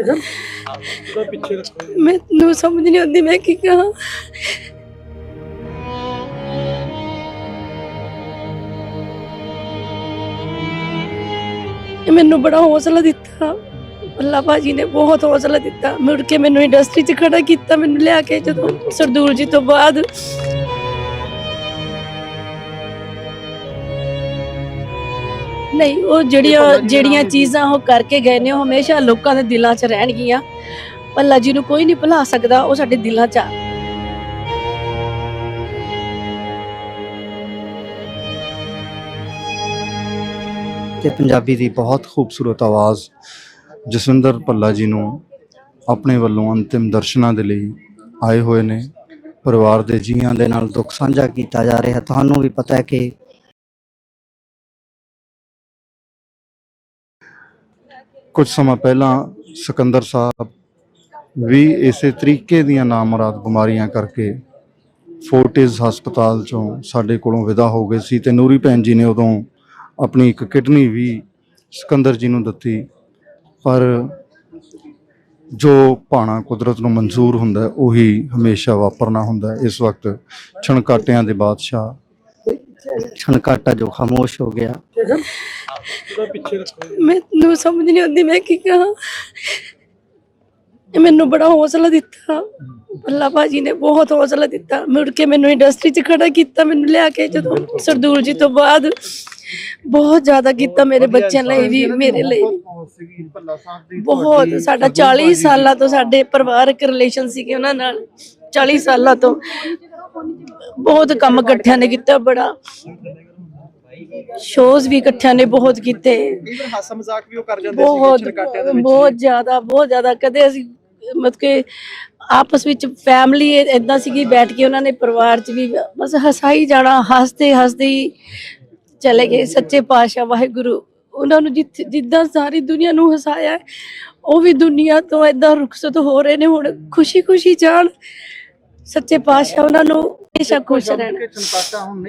ਉਹਦਾ ਪਿੱਛੇ ਰੱਖੋ ਮੈਨੂੰ ਸਮਝ ਨਹੀਂ ਆਉਂਦੀ, ਮੈਂ ਕੀ ਕਹਾਂ? ਇਹ ਮੈਨੂੰ ਬੜਾ ਹੌਸਲਾ ਦਿੱਤਾ। ਅੱਲਾ ਭਾਜੀ ਨੇ ਬਹੁਤ ਹੌਸਲਾ ਦਿੱਤਾ। ਮੁੜ ਕੇ ਮੈਨੂੰ ਇੰਡਸਟਰੀ 'ਚ ਖੜਾ ਕੀਤਾ, ਮੈਨੂੰ ਲਿਆ ਕੇ ਜਦੋਂ ਸਰਦੂਲ ਜੀ ਤੋਂ ਬਾਅਦ ਨਹੀਂ ਉਹ ਜਿਹੜੀਆਂ ਜਿਹੜੀਆਂ ਚੀਜ਼ਾਂ ਉਹ ਕਰਕੇ ਗਏ ਨੇ ਉਹ ਹਮੇਸ਼ਾ ਲੋਕਾਂ ਦੇ ਦਿਲਾਂ 'ਚ ਰਹਿਣਗੀਆਂ। ਅੱਲਾ ਜੀ ਨੂੰ ਕੋਈ ਨਹੀਂ ਭੁਲਾ ਸਕਦਾ ਉਹ ਸਾਡੇ ਦਿਲਾਂ 'ਚ ਆ। ਤੇ ਪੰਜਾਬੀ ਦੀ ਬਹੁਤ ਖੂਬਸੂਰਤ ਆਵਾਜ਼ ਜਸਵਿੰਦਰ ਭੱਲਾ ਜੀ ਨੂੰ ਆਪਣੇ ਵੱਲੋਂ ਅੰਤਿਮ ਦਰਸ਼ਨਾਂ ਦੇ ਲਈ ਆਏ ਹੋਏ ਨੇ। ਪਰਿਵਾਰ ਦੇ ਜੀਆਂ ਦੇ ਨਾਲ ਦੁੱਖ ਸਾਂਝਾ ਕੀਤਾ ਜਾ ਰਿਹਾ। ਤੁਹਾਨੂੰ ਵੀ ਪਤਾ ਹੈ ਕਿ ਕੁਝ ਸਮਾਂ ਪਹਿਲਾਂ ਸਿਕੰਦਰ ਸਾਹਿਬ ਵੀ ਇਸੇ ਤਰੀਕੇ ਦੀਆਂ ਨਾਮਰਾਦ ਬਿਮਾਰੀਆਂ ਕਰਕੇ ਫੋਰਟਿਸ ਹਸਪਤਾਲ ਚੋਂ ਸਾਡੇ ਕੋਲੋਂ ਵਿਦਾ ਹੋ ਗਏ ਸੀ ਤੇ ਨੂਰੀ ਭੈਣ ਜੀ ਨੇ ਉਦੋਂ ਆਪਣੀ ਇੱਕ ਕਿਡਨੀ ਵੀ ਸਿਕੰਦਰ ਜੀ ਨੂੰ ਦਿੱਤੀ। ਪਰ ਜੋ ਭਾਣਾ ਕੁਦਰਤ ਨੂੰ ਮਨਜ਼ੂਰ ਹੁੰਦਾ ਉਹੀ ਹਮੇਸ਼ਾ ਵਾਪਰਨਾ ਹੁੰਦਾ ਇਸ ਵਕਤ ਛਣਕਾਟਿਆਂ ਦੇ ਬਾਦਸ਼ਾਹ ਛਣਕਾਟਾ ਜੋ ਖਾਮੋਸ਼ ਹੋ ਗਿਆ। ਉਹਦਾ ਪਿੱਛੇ ਰੱਖੋ ਮੈਨੂੰ ਸਮਝ ਨਹੀਂ ਆਉਂਦੀ ਮੈਂ ਕੀ ਕਹਾਂ। ਇਹ ਮੈਨੂੰ ਬੜਾ ਹੌਸਲਾ ਦਿੱਤਾ। ਅੱਲਾ ਭਾਜੀ ਨੇ ਬਹੁਤ ਹੌਸਲਾ ਦਿੱਤਾ। ਮੁੜ ਕੇ ਮੈਨੂੰ ਇੰਡਸਟਰੀ 'ਚ ਖੜਾ ਕੀਤਾ ਮੈਨੂੰ ਲਿਆ ਕੇ ਜਦੋਂ ਸਰਦੂਲ ਜੀ ਤੋਂ ਬਾਅਦ ਬਹੁਤ ਜ਼ਿਆਦਾ ਕੀਤਾ ਮੇਰੇ ਬੱਚਿਆਂ ਲਈ ਵੀ ਮੇਰੇ ਲਈ। ਵੀ। ਬਹੁਤ ਸਾਡਾ 40 ਸਾਲਾਂ ਤੋਂ ਸਾਡੇ ਪਰਿਵਾਰਕ ਰਿਲੇਸ਼ਨ ਸੀਗੇ ਉਹਨਾਂ ਨਾਲ। 40 ਸਾਲਾਂ ਤੋਂ। ਬਹੁਤ ਕੰਮ ਇਕੱਠਿਆਂ ਨੇ ਕੀਤਾ ਬੜਾ। ਸ਼ੋਜ਼ ਵੀ ਇਕੱਠਿਆਂ ਨੇ ਬਹੁਤ ਕੀਤੇ। ਇਵਨ ਹਾਸਾ ਮਜ਼ਾਕ ਵੀ ਉਹ ਕਰ ਜਾਂਦੇ ਬਹੁਤ ਜ਼ਿਆਦਾ ਬਹੁਤ ਜ਼ਿਆਦਾ। ਕਦੇ ਅਸੀਂ ਮਤਲਬ ਕਿ ਆਪਸ ਵਿੱਚ ਫੈਮਿਲੀ ਇਦਾਂ ਸੀਗੀ ਬੈਠ ਕੇ ਉਹਨਾਂ ਨੇ ਪਰਿਵਾਰ 'ਚ ਵੀ ਬਸ ਹਸਾਈ ਜਾਣਾ ਹੱਸਦੇ ਹੱਸਦੇ ਹੀ ਚਲੇ ਗਏ ਸੱਚੇ ਪਾਤਸ਼ਾਹ ਵਾਹਿਗੁਰੂ। ਉਹਨਾਂ ਨੂੰ ਜਿੱਦਾਂ ਸਾਰੀ ਦੁਨੀਆ ਨੂੰ ਹਸਾਇਆ ਉਹ ਵੀ ਦੁਨੀਆ ਤੋਂ ਇਦਾਂ ਰੁਖਸਤ ਹੋ ਰਹੇ ਨੇ ਹੁਣ ਖੁਸ਼ੀ ਖੁਸ਼ੀ ਜਾਣ। ਸੱਚੇ ਪਾਤਸ਼ਾਹ ਉਹਨਾਂ ਨੂੰ ਹਮੇਸ਼ਾ ਖੁਸ਼ ਰਹਿਣਾ। ਹੁਣ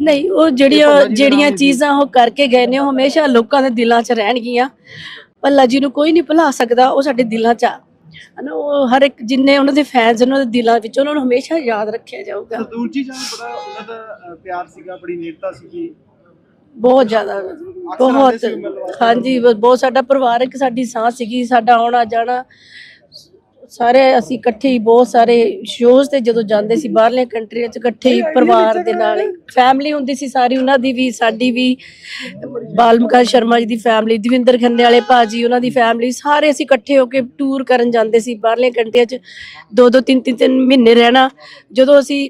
ਨਹੀਂ ਉਹ ਜਿਹੜੀਆਂ ਜਿਹੜੀਆਂ ਚੀਜ਼ਾਂ ਉਹ ਕਰਕੇ ਗਏ ਨੇ ਉਹ ਹਮੇਸ਼ਾ ਲੋਕਾਂ ਦੇ ਦਿਲਾਂ 'ਚ ਰਹਿਣਗੀਆਂ। ਅੱਲਾ ਜੀ ਨੂੰ ਕੋਈ ਨਹੀਂ ਭੁਲਾ ਸਕਦਾ ਉਹ ਸਾਡੇ ਦਿਲਾਂ 'ਚ ਆ। ਹਨਾ ਉਹ ਹਰ ਇੱਕ ਜਿੰਨੇ ਉਹਨਾਂ ਦੇ ਫੈਨਸ ਉਹਨਾਂ ਦੇ ਦਿਲਾਂ ਵਿੱਚ ਉਹਨਾਂ ਨੂੰ ਹਮੇਸ਼ਾ ਯਾਦ ਰੱਖਿਆ ਜਾਊਗਾ। ਸਰਦੂਲ ਜੀ ਜਾਨ ਬੜਾ ਉਹਨਾਂ ਦਾ ਪਿਆਰ ਸੀਗਾ ਬੜੀ ਨੇੜਤਾ ਸੀਗੀ। ਬਹੁਤ ਜ਼ਿਆਦਾ। ਬਹੁਤ ਹਾਂਜੀ ਬਹੁਤ ਸਾਡਾ ਪਰਿਵਾਰਕ ਸਾਡੀ ਸਾਹ ਸੀਗੀ ਸਾਡਾ ਆਉਣਾ ਜਾਣਾ ਸਾਰੇ ਅਸੀਂ ਇਕੱਠੇ ਹੀ ਬਹੁਤ ਸਾਰੇ ਸ਼ੋਜ਼ ਤੇ ਜਦੋਂ ਜਾਂਦੇ ਸੀ ਬਾਹਰਲੇ ਕੰਟਰੀਆਂ 'ਚ ਇਕੱਠੇ ਹੀ ਪਰਿਵਾਰ ਦੇ ਨਾਲ ਫੈਮਿਲੀ ਹੁੰਦੀ ਸੀ ਸਾਰੀ ਉਹਨਾਂ ਦੀ ਵੀ ਸਾਡੀ ਵੀ ਬਾਲਮਕਾ ਸ਼ਰਮਾ ਜੀ ਦੀ ਫੈਮਿਲੀ ਦਵਿੰਦਰ ਖੰਨੇ ਵਾਲੇ ਭਾਜੀ ਉਹਨਾਂ ਦੀ ਫੈਮਿਲੀ ਸਾਰੇ ਅਸੀਂ ਇਕੱਠੇ ਹੋ ਕੇ ਟੂਰ ਕਰਨ ਜਾਂਦੇ ਸੀ ਬਾਹਰਲੇ ਕੰਟਰੀਆਂ 'ਚ। ਦੋ ਦੋ ਤਿੰਨ ਤਿੰਨ ਤਿੰਨ ਮਹੀਨੇ ਰਹਿਣਾ। ਜਦੋਂ ਅਸੀਂ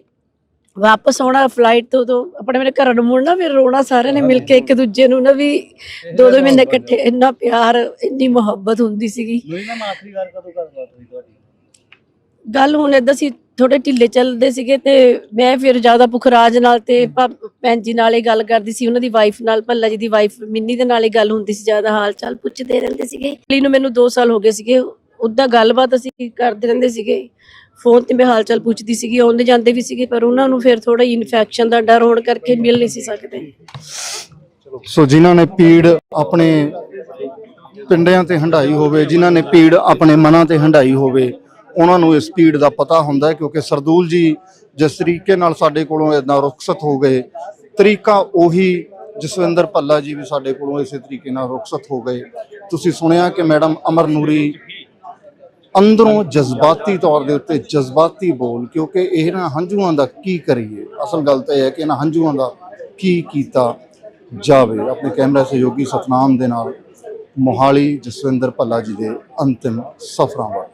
ਵਾਪਸ ਆਉਣਾ ਫਲਾਈਟ ਤੋਂ ਤੋਂ ਆਪਣੇ ਮੇਰੇ ਘਰਾਂ ਨੂੰ ਮੁੜਨਾ ਫਿਰ ਰੋਣਾ ਸਾਰਿਆਂ ਨੇ ਮਿਲ ਕੇ ਇੱਕ ਦੂਜੇ ਨੂੰ ਨਾ ਵੀ ਦੋ ਦੋ ਮਹੀਨੇ ਇਕੱਠੇ ਇੰਨਾ ਪਿਆਰ ਇੰਨੀ ਮੁਹੱਬਤ ਹੁੰਦੀ ਸੀਗੀ। ਲੋਈ ਨਾ ਆਖਰੀ ਵਾਰ ਕਦੋਂ ਕਰ ਬਾਤ ਹੋਈ ਤੁਹਾਡੀ ਗੱਲ ਹੁਣ ਏਦਾਂ ਸੀ ਥੋੜੇ ਢਿੱਲੇ ਚੱਲਦੇ ਸੀਗੇ ਤੇ ਮੈਂ ਫਿਰ ਜ਼ਿਆਦਾ ਪੁਖਰਾਜ ਨਾਲ ਤੇ ਭੈਣ ਜੀ ਨਾਲ ਇਹ ਗੱਲ ਕਰਦੀ ਸੀ ਉਹਨਾਂ ਦੀ ਵਾਈਫ ਨਾਲ ਭੱਲਾ ਜੀ ਦੀ ਵਾਈਫ ਮਿੰਨੀ ਦੇ ਨਾਲ ਹੀ ਗੱਲ ਹੁੰਦੀ ਸੀ ਜ਼ਿਆਦਾ ਹਾਲ ਚਾਲ ਪੁੱਛਦੇ ਰਹਿੰਦੇ ਸੀਗੇ। ਲਈ ਨੂੰ ਮੈਨੂੰ 2 ਸਾਲ ਹੋ ਗਏ ਸੀਗੇ ਉਦਾਂ ਗੱਲਬਾਤ ਅਸੀਂ ਕਰਦੇ ਰਹਿੰਦੇ ਸੀਗੇ। ਫੋਨ ਤੇ ਮੈਂ ਹਾਲ ਚਾਲ ਪੁੱਛਦੀ ਸੀਗੀ ਆਉਂਦੇ ਜਾਂਦੇ ਵੀ ਸੀਗੇ ਪਰ ਉਹਨਾਂ ਨੂੰ ਫਿਰ ਥੋੜਾ ਇਨਫੈਕਸ਼ਨ ਦਾ ਡਰ ਹੋਣ ਕਰਕੇ ਮਿਲ ਨਹੀਂ ਸੀ ਸਕਦੇ। ਸੋ ਜਿਨ੍ਹਾਂ ਨੇ ਪੀੜ ਆਪਣੇ ਪਿੰਡਿਆਂ ਤੇ ਹੰਡਾਈ ਹੋਵੇ ਜਿਨ੍ਹਾਂ ਨੇ ਪੀੜ ਆਪਣੇ ਮਨਾਂ ਤੇ ਹੰਡਾਈ ਹੋਵੇ ਉਹਨਾਂ ਨੂੰ ਇਸ ਪੀੜ ਦਾ ਪਤਾ ਹੁੰਦਾ ਕਿਉਂਕਿ ਸਰਦੂਲ ਜੀ ਜਿਸ ਤਰੀਕੇ ਨਾਲ ਸਾਡੇ ਕੋਲੋਂ ਇਦਾਂ ਰੁਖਸਤ ਹੋ ਗਏ, ਤਰੀਕਾ ਉਹੀ ਜਸਵਿੰਦਰ ਭੱਲਾ ਜੀ ਵੀ ਸਾਡੇ ਕੋਲੋਂ ਇਸੇ ਤਰੀਕੇ ਨਾਲ ਰੁਖਸਤ ਹੋ ਗਏ। ਤੁਸੀਂ ਸੁਣਿਆ ਕਿ ਮੈਡਮ ਅਮਰ ਨੂਰੀ ਅੰਦਰੋਂ ਜਜ਼ਬਾਤੀ ਤੌਰ ਦੇ ਉੱਤੇ ਜਜ਼ਬਾਤੀ ਬੋਲ, ਕਿਉਂਕਿ ਇਹਨਾਂ ਹੰਝੂਆਂ ਦਾ ਕੀ ਕਰੀਏ? ਅਸਲ ਗੱਲ ਤਾਂ ਇਹ ਹੈ ਕਿ ਇਹਨਾਂ ਹੰਝੂਆਂ ਦਾ ਕੀ ਕੀਤਾ ਜਾਵੇ? ਆਪਣੇ ਕੈਮਰਾ ਸਹਿਯੋਗੀ ਸਤਨਾਮ ਦੇ ਨਾਲ ਮੋਹਾਲੀ ਜਸਵਿੰਦਰ ਭੱਲਾ ਜੀ ਦੇ ਅੰਤਿਮ ਸਫ਼ਰਾਂ ਬਾਰੇ।